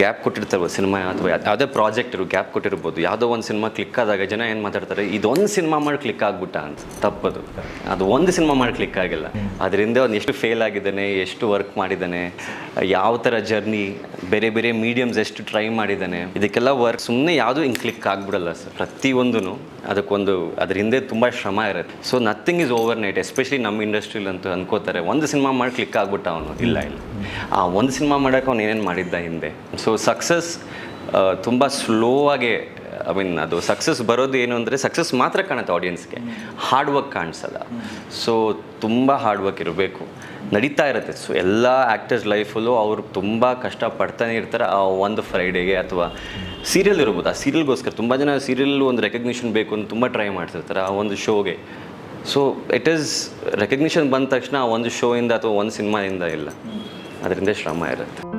Gap ಕೊಟ್ಟಿರ್ತಾರೆ cinema ಅಥವಾ ಯಾವುದೇ ಪ್ರಾಜೆಕ್ಟ್ ಇರು, ಗ್ಯಾಪ್ ಕೊಟ್ಟಿರ್ಬೋದು. ಯಾವುದೋ ಒಂದು ಸಿನಿಮಾ ಕ್ಲಿಕ್ ಆದಾಗ ಜನ ಏನು ಮಾತಾಡ್ತಾರೆ, ಇದೊಂದು ಸಿನಿಮಾ ಮಾಡಿ ಕ್ಲಿಕ್ ಆಗ್ಬಿಟ್ಟ ಅಂತ. ತಪ್ಪದು. ಅದು ಒಂದು ಸಿನಿಮಾ ಮಾಡಿ ಕ್ಲಿಕ್ ಆಗಿಲ್ಲ. ಅದರಿಂದ ಒಂದು ಎಷ್ಟು ಫೇಲ್ ಆಗಿದ್ದಾನೆ, ಎಷ್ಟು ವರ್ಕ್ ಮಾಡಿದ್ದಾನೆ, ಯಾವ ಥರ ಜರ್ನಿ ಬೇರೆ ಬೇರೆ ಮೀಡಿಯಮ್ಸ್ ಎಷ್ಟು ಟ್ರೈ ಮಾಡಿದ್ದಾನೆ, ಇದಕ್ಕೆಲ್ಲ ವರ್ಕ್ ಸುಮ್ಮನೆ ಯಾವುದೂ ಹಿಂಗೆ ಕ್ಲಿಕ್ ಆಗ್ಬಿಡಲ್ಲ ಸರ್. ಪ್ರತಿಯೊಂದೂ ಅದಕ್ಕೊಂದು ಅದ್ರ ಹಿಂದೆ ತುಂಬ ಶ್ರಮ ಇರುತ್ತೆ. So nothing is overnight especially ನಮ್ಮ ಇಂಡಸ್ಟ್ರಿಲಂತೂ ಅನ್ಕೋತಾರೆ, ಒಂದು ಸಿನಿಮಾ ಮಾಡಿ ಕ್ಲಿಕ್ ಆಗ್ಬಿಟ್ಟ ಅವನು. ಇಲ್ಲ ಇಲ್ಲ. ಆ, ಒಂದು ಸಿನಿಮಾ ಮಾಡೋಕೆ ಅವ್ನು ಏನೇನು ಮಾಡಿದ್ದ ಹಿಂದೆ? ಸೊ ಸಕ್ಸಸ್ ತುಂಬ ಸ್ಲೋ ಆಗಿ ಐ ಮೀನ್ ಅದು ಸಕ್ಸಸ್ ಬರೋದು ಏನು ಅಂದರೆ ಸಕ್ಸಸ್ ಮಾತ್ರ ಕಾಣುತ್ತೆ ಆಡಿಯನ್ಸ್ಗೆ ಹಾರ್ಡ್ ವರ್ಕ್ ಕಾಣಿಸಲ್ಲ. ಸೊ ತುಂಬ ಹಾರ್ಡ್ ವರ್ಕ್ ಇರಬೇಕು. ನಡೀತಾ ಇರುತ್ತೆ. ಸೊ ಎಲ್ಲ ಆ್ಯಕ್ಟರ್ಸ್ ಲೈಫಲ್ಲೂ ಅವರು ತುಂಬ ಕಷ್ಟಪಡ್ತಾನೆ ಇರ್ತಾರೆ. ಆ ಒಂದು ಫ್ರೈಡೆಗೆ ಅಥವಾ ಸೀರಿಯಲ್ ಇರ್ಬೋದು. ಆ ಸೀರಿಯಲ್ಗೋಸ್ಕರ ತುಂಬ ಜನ ಸೀರಿಯಲ್ ಒಂದು ರೆಕಗ್ನಿಷನ್ ಬೇಕು ಅಂತ ತುಂಬ ಟ್ರೈ ಮಾಡ್ತಿರ್ತಾರೆ ಆ ಒಂದು ಶೋಗೆ ಸೊ ಇಟ್ ಈಸ್ ರೆಕಗ್ನಿಷನ್ ಬಂದ ತಕ್ಷಣ ಆ ಒಂದು ಶೋಯಿಂದ ಅಥವಾ ಒಂದು ಸಿನಿಮಾದಿಂದ ಇಲ್ಲ. ಅದರಿಂದ ಶ್ರಮ ಇರುತ್ತೆ